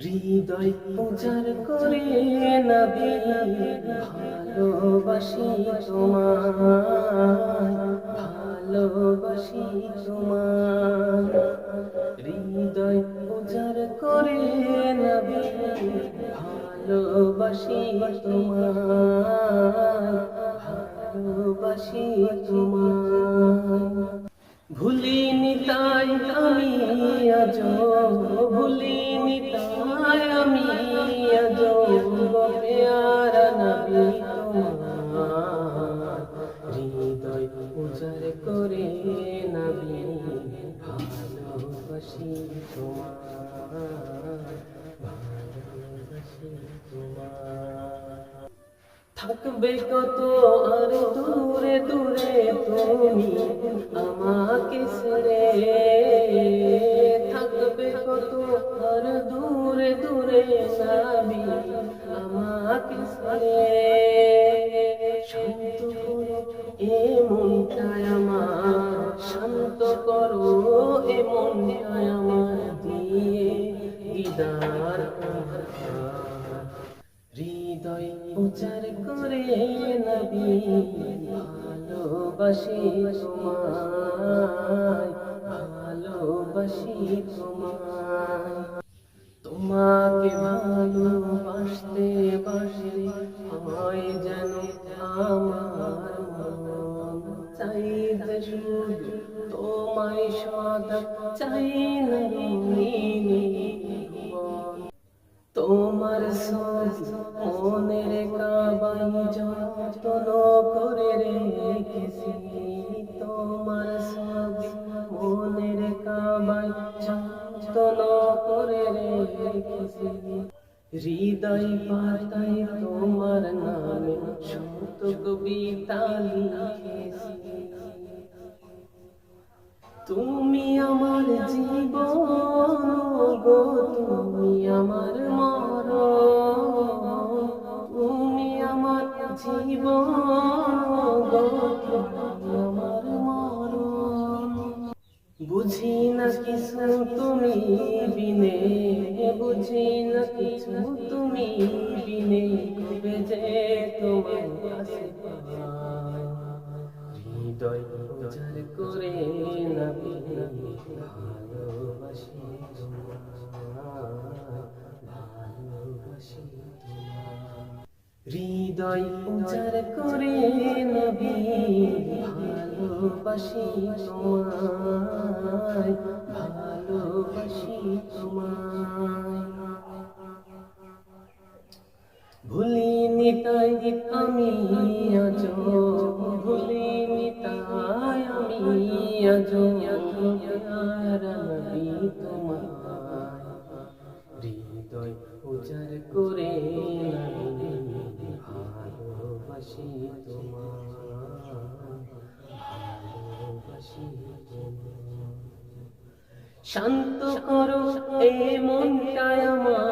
হৃদয় পূজার করে নবী, ভালোবাসি তোমার ভালোবাসি তোমার হৃদয় পূজার করে নবী, ভালোবাসি তোমার ভালোবাসি তোমার ভুলিনি তাই আমি আজ থাকবে কত আর দূরে দূরে তুমি আমাকে ছেড়ে। থাকবে কত আর দূরে দূরে নাবি আমাকে ছেড়ে। দিদার হৃদয় উচার করে নবী, ভালোবাসি তোমায় ভালোবাসি তোমায়। তোমাকে ভালোবাসতে বাসতে হয় যেন আমার চাই যে তোমায় সদা, চাই না করে তোমার মনের যতন করে হৃদয় পাতায় তোমার নামে শত কবিতা লিখেছি তুমি আমার জীবন গো, তুমি আমার বুঝি না কিছু তুমি বিনে, বুঝি না কিছু তুমি বিনে কবে যে তোমার কাছে হৃদয় উজার করে নবী ভালোবাসি তোমার ভালোবাসি তোমার। হৃদয় উজার করে নবী, ভালোবাসি তোমায় ভালোবাসি তোমায়। ভুলিনি তাই আমি আজ, ভুলিনি তাই আমি আজ নবী তোমায়। হৃদয় উজার করে ভালোবাসি তোমার। ভালোবাসি তোমার শান্ত করো এ মনটায় আমার।